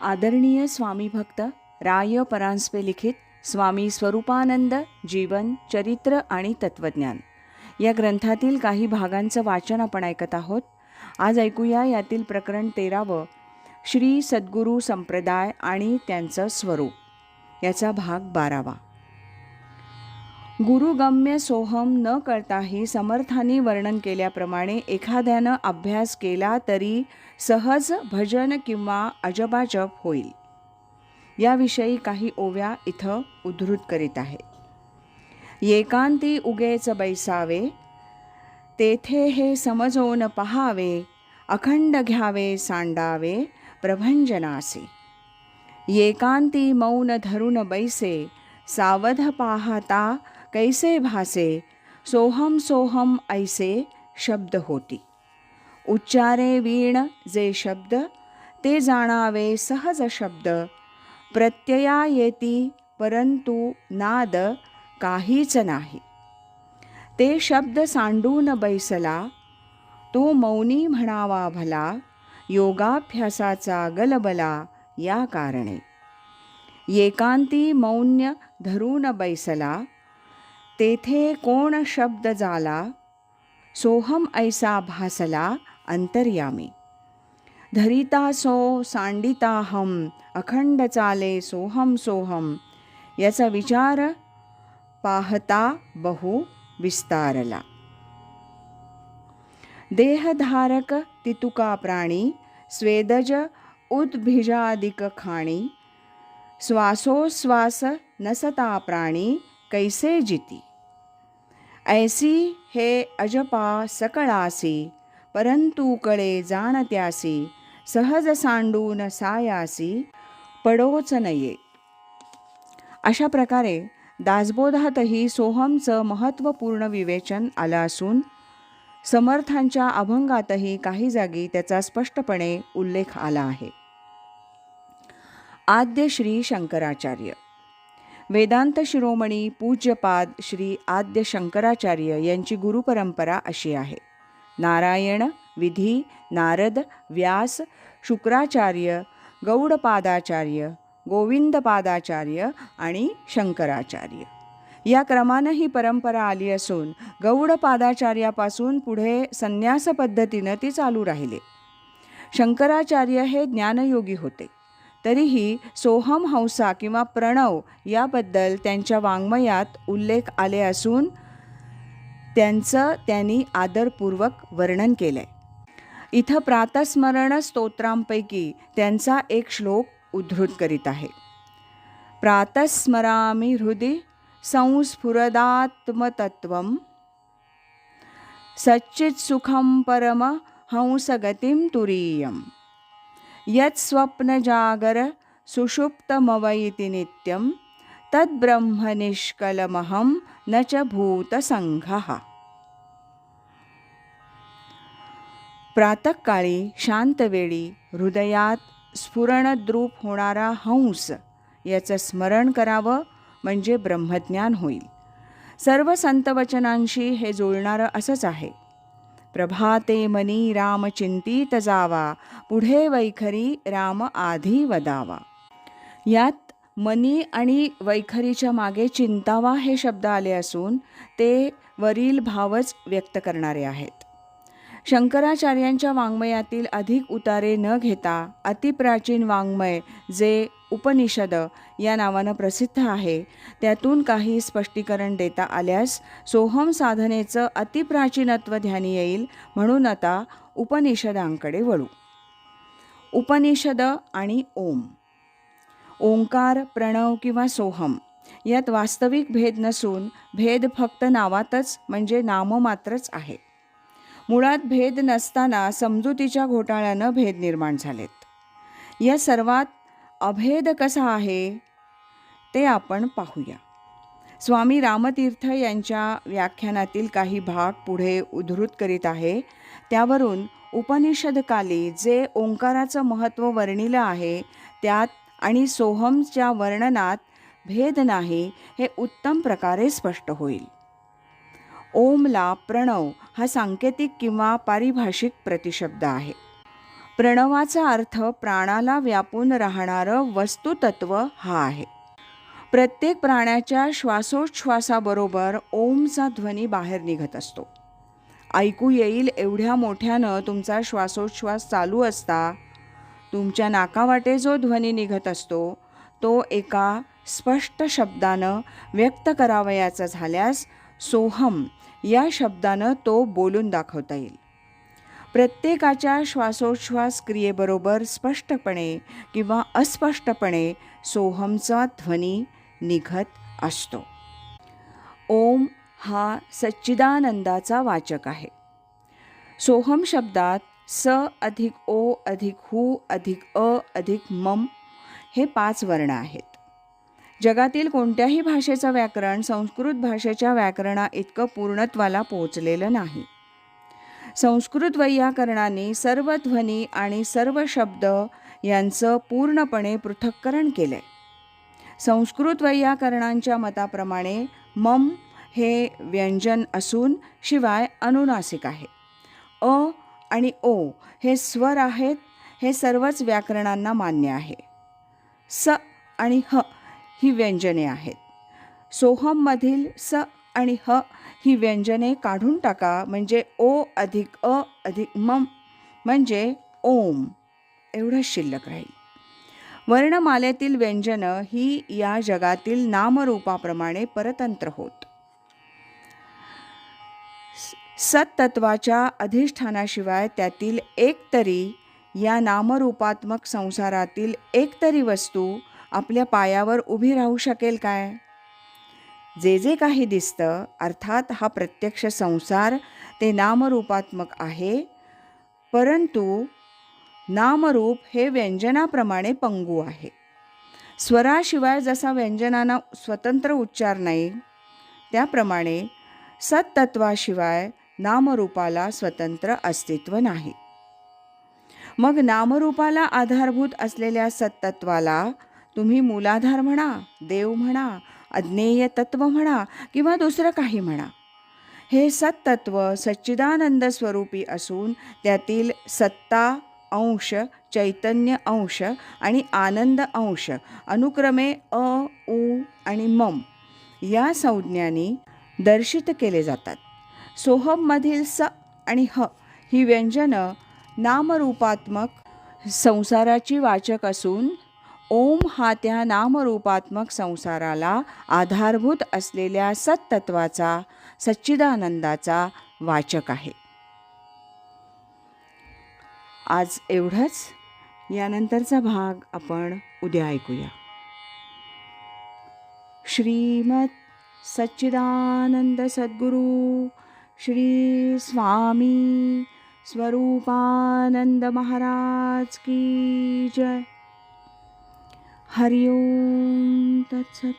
आदरणीय स्वामी भक्त राय परांजपे लिखित स्वामी स्वरूपानंद जीवन चरित्र आणि तत्वज्ञान. या ग्रंथातील काही भागांचं वाचन आपण ऐकत आहोत. आज ऐकूया यातील प्रकरण तेरावं श्री सद्गुरू संप्रदाय आणि त्यांचं स्वरूप. याचा भाग बारावा. गुरुगम्य सोहम न करताही समर्थांनी वर्णन केल्याप्रमाणे एखाद्यानं अभ्यास केला तरी सहज भजन किंवा अजबाजप होईल. याविषयी काही ओव्या इथं उद्धृत करीत आहे. एकांती उगेच बैसावे तेथे हे समजोन पहावे अखंड घ्यावे सांडावे प्रभंजनासे. एकांती मौन धरून बैसे सावध पाहता कैसे भासे सोहम सोहम ऐसे शब्द होती। उच्चारे वीण जे शब्द ते जाणावे सहज शब्द। प्रत्यया येती परंतु नाद काहीच नाही। ते शब्द सांडून बैसला तो मौनी म्हणावा भला योगाभ्यासाचा गलबला या कारणे। एकांती मौन्य धरून बैसला तेथे कोण शब्द झाला सोहम ऐसा भासला अंतर्यामी. धरिता सो सांडिता हम अखंड चाले सोहम सोहम. याचा विचार पाहता बहु विस्तारला. देहधारक तितुका प्राणी स्वेदज उद्भिजादिक खाणी श्वासोश्वास नसता प्राणी कैसे जिती? ऐसी हे अजपा सकळासी परंतु कळे जाणत्यासी सहज सांडून सायासी पडोच नये. अशा प्रकारे दासबोधातही सोहमचं महत्त्वपूर्ण विवेचन आलं असून समर्थांच्या अभंगातही काही जागी त्याचा स्पष्टपणे उल्लेख आला आहे. आद्य श्री शंकराचार्य. वेदांत शिरोमणी पूज्यपाद श्री आद्य शंकराचार्य यांची गुरुपरंपरा अशी आहे. नारायण विधी नारद व्यास शुक्राचार्य गौडपादाचार्य गोविंदपादाचार्य आणि शंकराचार्य. या क्रमानं ही परंपरा आली असून गौडपादाचार्यापासून पुढे संन्यास पद्धतीनं ती चालू राहिले. शंकराचार्य हे ज्ञानयोगी होते. तरीही सोहम हंसा किंवा प्रणव याबद्दल त्यांच्या वाङ्मयात उल्लेख आले असून त्यांचं त्यांनी आदरपूर्वक वर्णन केलं आहे इथं प्रातस्मरण स्तोत्रांपैकी त्यांचा एक श्लोक उद्धृत करीत आहे. प्रातस्मरामी हृदि संस्फुरदात्मतत्वं सच्चित्सुखं परम हंसगतिं तुरीयम्। यत्स्वप्नजागर सुषुप्तमवैति नित्यं तद्ब्रह्मनिष्कलमहं न च भूतसङ्घः। प्रातःकाळी शांतवेळी हृदयात स्फुरणद्रूप होणारा हंस याचं स्मरण करावं म्हणजे ब्रह्मज्ञान होईल. सर्व संतवचनांशी हे जुळणारं असंच आहे. प्रभाते मनी राम चिंतीत जावा पुढे वैखरी राम आधी वदावा. यात मनी आणि वैखरीच्या मागे चिंतावा हे शब्द आले असून ते वरील भावच व्यक्त करणारे आहेत. शंकराचार्यांच्या वाङ्मयातील अधिक उतारे न घेता अतिप्राचीन वाङ्मय जे उपनिषद या नावानं प्रसिद्ध आहे. त्यातून काही स्पष्टीकरण देता आल्यास सोहम साधनेचं अतिप्राचीनत्व ध्यानी येईल म्हणून आता उपनिषदांकडे वळू. उपनिषद आणि ओम. ओंकार प्रणव किंवा सोहम यात वास्तविक भेद नसून भेद फक्त नावातच म्हणजे नाममात्रच आहे. मुळात भेद नसताना समजुतीच्या घोटाळ्यानं भेद निर्माण झालेत. या सर्वात अभेद कसा आहे ते आपण पाहूया. स्वामी रामतीर्थ यांच्या व्याख्यानातील काही भाग पुढे उद्धृत करीत आहे. त्यावरून उपनिषदकाली जे ओंकाराचं महत्त्व वर्णिलं आहे त्यात आणि सोहमच्या वर्णनात भेद नाही हे उत्तम प्रकारे स्पष्ट होईल. ओमला प्रणव हा सांकेतिक किंवा पारिभाषिक प्रतिशब्द आहे. प्रणवाचा अर्थ प्राणाला व्यापून राहणारं वस्तुतत्व हा आहे. प्रत्येक प्राण्याच्या श्वासोच्छ्वासाबरोबर ओमचा ध्वनी बाहेर निघत असतो. ऐकू येईल एवढ्या मोठ्यानं तुमचा श्वासोच्छ्वास चालू असता तुमच्या नाकावाटे जो ध्वनी निघत असतो तो एका स्पष्ट शब्दानं व्यक्त करावयाचा झाल्यास सोहम या शब्दानं तो बोलून दाखवता येईल. प्रत्येकाच्या श्वासोच्छ्वास क्रियेबरोबर स्पष्टपणे किंवा अस्पष्टपणे सोहमचा ध्वनी निघत असतो. ओम हा सच्चिदानंदाचा वाचक आहे. सोहम शब्दात स अधिक ओ अधिक हु अधिक अ अधिक मम हे पाच वर्ण आहेत. जगातील कोणत्याही भाषेचं व्याकरण संस्कृत भाषेच्या व्याकरणा इतकं पूर्णत्वाला पोचलेलं नाही. संस्कृत वैयाकरणाने सर्व ध्वनी आणि सर्व शब्द यांचं पूर्णपणे पृथक्करण केलं आहे संस्कृत वैयाकरणांच्या मताप्रमाणे मम हे व्यंजन असून शिवाय अनुनासिक आहे. अ आणि ओ हे स्वर आहेत हे सर्वच व्याकरणांना मान्य आहे. स आणि ह ही व्यंजने आहेत. सोहममधील स आणि ह ही व्यंजने काढून टाका म्हणजे ओ अधिक अ अधिक मम म्हणजे ओम. एवढंच शिल्लक राहील. वर्णमालेतील व्यंजनं ही या जगातील नामरूपाप्रमाणे परतंत्र होत. सत्तत्वाच्या अधिष्ठानाशिवाय त्यातील एक तरी या नामरूपात्मक संसारातील एक तरी वस्तू आपल्या पायावर उभी राहू शकेल काय? जे जे काही दिसतं अर्थात हा प्रत्यक्ष संसार ते नामरूपात्मक आहे. परंतु नामरूप हे व्यंजनाप्रमाणे पंगू आहे. स्वराशिवाय जसा व्यंजनांना स्वतंत्र उच्चार नाही त्याप्रमाणे सत्तत्वाशिवाय नामरूपाला स्वतंत्र अस्तित्व नाही. मग नामरूपाला आधारभूत असलेल्या सत्तत्वाला तुम्ही मूलाधार म्हणा देव म्हणा अज्ञेय तत्व म्हणा किंवा दुसरं काही म्हणा. हे सत्तत्व सच्चिदानंद स्वरूपी असून त्यातील सत्ता अंश चैतन्य अंश आणि आनंद अंश अनुक्रमे अ उ आणि मम या संज्ञांनी दर्शित केले जातात. सोहममधील स आणि ह ही व्यंजनं नामरूपात्मक संसाराची वाचक असून ओम हा त्या नामरूपात्मक संसाराला आधारभूत असलेल्या सत्तत्वाचा सच्चिदानंदाचा वाचक आहे. आज एवढंच. यानंतरचा भाग आपण उद्या ऐकूया. श्रीमत सच्चिदानंद सद्गुरू श्री स्वामी स्वरूपानंद महाराज की जय. हरिओम तत्सत